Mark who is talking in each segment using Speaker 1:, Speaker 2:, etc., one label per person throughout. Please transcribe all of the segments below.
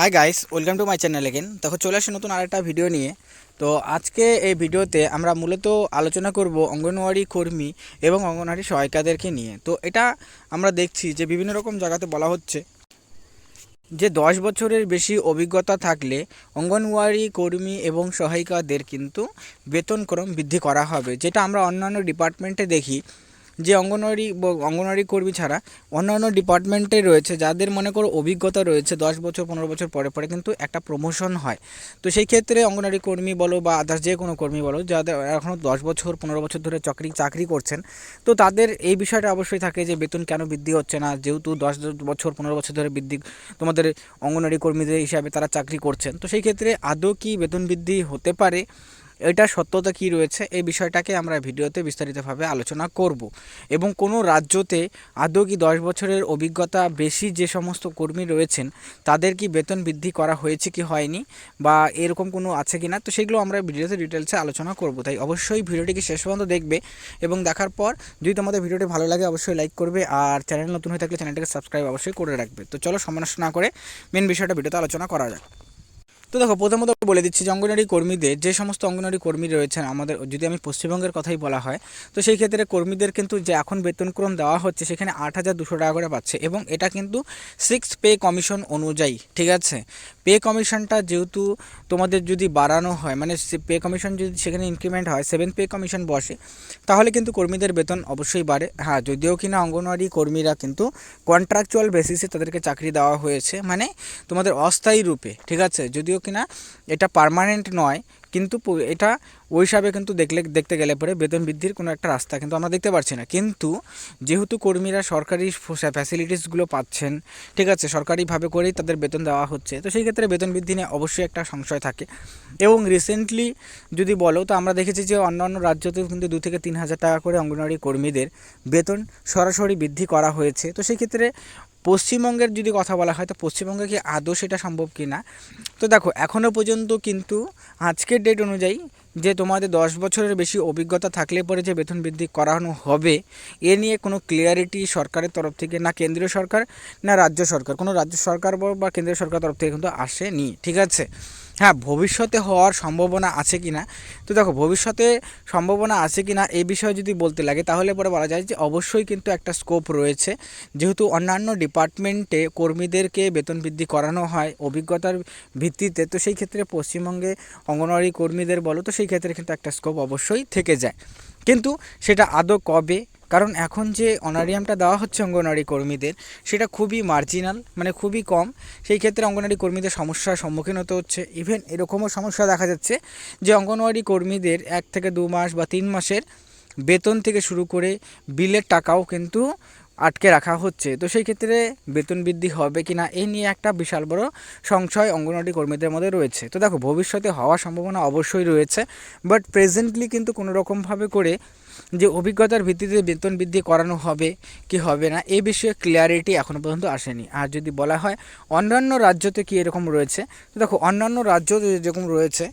Speaker 1: Hi guys welcome to my channel again দেখো, চলে আসে নতুন আরেকটা ভিডিও নিয়ে। তো আজকে এই ভিডিওতে আমরা মূলত আলোচনা করব অঙ্গনওয়াড়ি কর্মী এবং অঙ্গনওয়াড়ি সহায়িকাদেরকে নিয়ে। তো এটা আমরা দেখছি যে বিভিন্ন রকম জায়গাতে বলা হচ্ছে যে দশ বছরের বেশি অভিজ্ঞতা থাকলে অঙ্গনওয়াড়ি কর্মী এবং সহায়িকাদের কিন্তু বেতনক্রম বৃদ্ধি করা হবে। যেটা আমরা অন্যান্য ডিপার্টমেন্টে দেখি যে অঙ্গনওয়াড়ি অঙ্গনওয়াড়ি কর্মী ছাড়া অন্যান্য ডিপার্টমেন্টে রয়েছে, যাদের মনে করো অভিজ্ঞতা রয়েছে দশ বছর, পনেরো বছর পরে পরে কিন্তু একটা প্রমোশন হয়। তো সেই ক্ষেত্রে অঙ্গনওয়াড়ি কর্মী বলো বা আদার্স যে কোনো কর্মী বলো, যাদের এখনও দশ বছর, পনেরো বছর ধরে চাকরি চাকরি করছেন, তো তাদের এই বিষয়টা অবশ্যই থাকে যে বেতন কেন বৃদ্ধি হচ্ছে না? যেহেতু দশ বছর, পনেরো বছর ধরে বৃদ্ধি তোমাদের অঙ্গনওয়াড়ি কর্মীদের হিসাবে তারা চাকরি করছেন। তো সেই ক্ষেত্রে আদৌ কি বেতন বৃদ্ধি হতে পারে? এটা সত্যতা কি রয়েছে এই বিষয়টাকে আমরা ভিডিওতে বিস্তারিতভাবে আলোচনা করব। এবং কোনো রাজ্যতে আদৌ কি দশ বছরের অভিজ্ঞতা বেশি যে সমস্ত কর্মী রয়েছেন, তাদের কি বেতন বৃদ্ধি করা হয়েছে কি হয়নি বা এরকম কোনো আছে কি না তো সেগুলো আমরা ভিডিওতে ডিটেলসে আলোচনা করব। তাই অবশ্যই ভিডিওটিকে শেষ পর্যন্ত দেখবে এবং দেখার পর যদি তোমাদের ভিডিওটি ভালো লাগে অবশ্যই লাইক করবে আর চ্যানেল নতুন হয়ে থাকলে চ্যানেলটাকে সাবস্ক্রাইব অবশ্যই করে রাখবে। তো চলো সময় না করে মেন বিষয়টা ভিডিওতে আলোচনা করা যাক। তো দেখো, প্রথমত বলে দিচ্ছি যে অঙ্গনওয়াড়ি কর্মীদের, যে সমস্ত অঙ্গনওয়াড়ি কর্মী রয়েছেন আমাদের, যদি আমি পশ্চিমবঙ্গের কথাই বলা হয়, তো সেই ক্ষেত্রে কর্মীদের কিন্তু যে এখন বেতনক্রম দেওয়া হচ্ছে সেখানে আট হাজার দুশো টাকা করে পাচ্ছে এবং এটা কিন্তু সিক্স পে কমিশন অনুযায়ী, ঠিক আছে? পে কমিশনটা যেহেতু তোমাদের যদি বাড়ানো হয় মানে পে কমিশন যদি সেখানে ইনক্রিমেন্ট হয় সেভেন পে কমিশন বসে, তাহলে কিন্তু কর্মীদের বেতন অবশ্যই বাড়ে। হ্যাঁ যদিও কিনা অঙ্গনওয়াড়ি কর্মীরা কিন্তু কন্ট্রাকচুয়াল বেসিসে তাদেরকে চাকরি দেওয়া হয়েছে মানে তোমাদের অস্থায়ী রূপে, ঠিক আছে? যদিও কিনা এটা পারমানেন্ট নয় কিন্তু এটা ওই হিসাবে কিন্তু দেখলে, দেখতে গেলে পরে বেতন বৃদ্ধির কোনো একটা রাস্তা কিন্তু আমরা দেখতে পারছি না। কিন্তু যেহেতু কর্মীরা সরকারি ফ্যাসিলিটিসগুলো পাচ্ছেন, ঠিক আছে, সরকারিভাবে করেই তাদের বেতন দেওয়া হচ্ছে, তো সেই ক্ষেত্রে বেতন বৃদ্ধি নিয়ে অবশ্যই একটা সংশয় থাকে। এবং রিসেন্টলি যদি বলো, তো আমরা দেখেছি যে অন্যান্য রাজ্যতেও কিন্তু দু থেকে তিন হাজার টাকা করে অঙ্গনওয়াড়ি কর্মীদের বেতন সরাসরি বৃদ্ধি করা হয়েছে, তো সেই ক্ষেত্রে পশ্চিমবঙ্গের যদি কথা বলা হয়, তো পশ্চিমবঙ্গে কি আদৌ সেটা সম্ভব কি না? তো দেখো এখনও পর্যন্ত কিন্তু আজকের ডেট অনুযায়ী যে তোমাদের দশ বছরের বেশি অভিজ্ঞতা থাকলে পরে যে বেতন বৃদ্ধি করানো হবে, এ নিয়ে কোনো ক্লিয়ারিটি সরকারের তরফ থেকে না কেন্দ্রীয় সরকার না রাজ্য সরকার। কোনো রাজ্য সরকার বা কেন্দ্রীয় সরকার তরফ থেকে কিন্তু আসেনি, ঠিক আছে? হ্যাঁ ভবিষ্যতে হওয়ার সম্ভাবনা আছে কি না? তো দেখো, ভবিষ্যতে সম্ভাবনা আছে কি না, এই বিষয়ে যদি বলতে লাগে, তাহলে পরে বলা যায় যে অবশ্যই কিন্তু একটা স্কোপ রয়েছে। যেহেতু অন্যান্য ডিপার্টমেন্টে কর্মীদেরকে বেতন বৃদ্ধি করানো হয় অভিজ্ঞতার ভিত্তিতে, তো সেই ক্ষেত্রে পশ্চিমবঙ্গে অঙ্গনওয়াড়ি কর্মীদের বলো, তো সেই ক্ষেত্রে কিন্তু একটা স্কোপ অবশ্যই থেকে যায়। কিন্তু সেটা আদৌ কবে কারণ এখন যে অনারিয়ামটা দেওয়া হচ্ছে অঙ্গনওয়াড়ি কর্মীদের, সেটা খুবই মার্জিনাল মানে খুবই কম। সেই ক্ষেত্রে অঙ্গনওয়াড়ি কর্মীদের সমস্যার সম্মুখীন হতে হচ্ছে। ইভেন এরকমও সমস্যা দেখা যাচ্ছে যে অঙ্গনওয়াড়ি কর্মীদের এক থেকে দু মাস বা তিন মাসের বেতন থেকে শুরু করে বিলের টাকাও কিন্তু আটকে রাখা হচ্ছে। তো সেই ক্ষেত্রে বেতন বৃদ্ধি হবে কি না এই নিয়ে একটা বিশাল বড় সংশয় অঙ্গনওয়াড়ি কর্মীদের মধ্যে রয়েছে। তো দেখো, ভবিষ্যতে হওয়ার সম্ভাবনা অবশ্যই রয়েছে বাট প্রেজেন্টলি কিন্তু কোনো রকমভাবে করে যে অভিজ্ঞতার ভিত্তিতে বেতন বৃদ্ধি করানো হবে কি হবে না এই বিষয়ে ক্লিয়ারিটি এখনও পর্যন্ত আসেনি। আর যদি বলা হয় অন্যান্য রাজ্যতে কি এরকম রয়েছে, তো দেখো, অন্যান্য রাজ্য যেরকম রয়েছে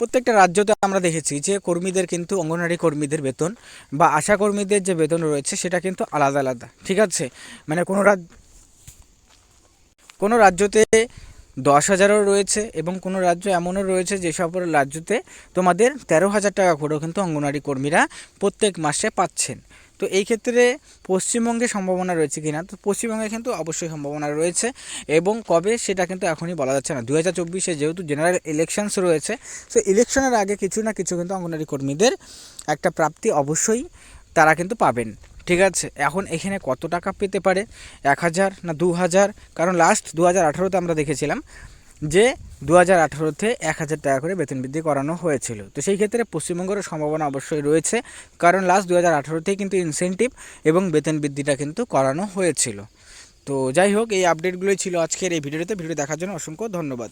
Speaker 1: প্রত্যেকটা রাজ্যতে আমরা দেখেছি যে কর্মীদের কিন্তু অঙ্গনারী কর্মীদের বেতন বা আশা কর্মীদের যে বেতন রয়েছে সেটা কিন্তু আলাদা আলাদা, ঠিক আছে? মানে কোনো রাজ্য কোনো রাজ্যতে দশ হাজারও রয়েছে এবং কোনো রাজ্য এমনও রয়েছে যে যেসব রাজ্যতে তোমাদের তেরো হাজার টাকা করেও কিন্তু অঙ্গনারী কর্মীরা প্রত্যেক মাসে পাচ্ছেন। তো এই ক্ষেত্রে পশ্চিমবঙ্গে সম্ভাবনা রয়েছে কি না তো পশ্চিমবঙ্গে কিন্তু অবশ্যই সম্ভাবনা রয়েছে এবং কবে সেটা কিন্তু এখনই বলা যাচ্ছে না। দু হাজার চব্বিশে যেহেতু জেনারেল ইলেকশনস রয়েছে, তো ইলেকশনের আগে কিছু না কিছু কিন্তু অঙ্গনওয়াড়ি কর্মীদের একটা প্রাপ্তি অবশ্যই তারা কিন্তু পাবেন। ঠিক আছে? এখন এখানে কত টাকা পেতে পারে? এক হাজার না দু হাজার? কারণ লাস্ট দু হাজার আঠারোতে আমরা দেখেছিলাম যে দু হাজার আঠারোতে এক হাজার টাকা করে বেতন বৃদ্ধি করানো হয়েছিল। তো সেই ক্ষেত্রে পশ্চিমবঙ্গের সম্ভাবনা অবশ্যই রয়েছে, কারণ লাস্ট দু হাজার আঠারোতেই কিন্তু ইনসেন্টিভ এবং বেতন বৃদ্ধিটা কিন্তু করানো হয়েছিল। তো যাই হোক, এই আপডেটগুলোই ছিল আজকের এই ভিডিওতে। ভিডিও দেখার জন্য অসংখ্য ধন্যবাদ।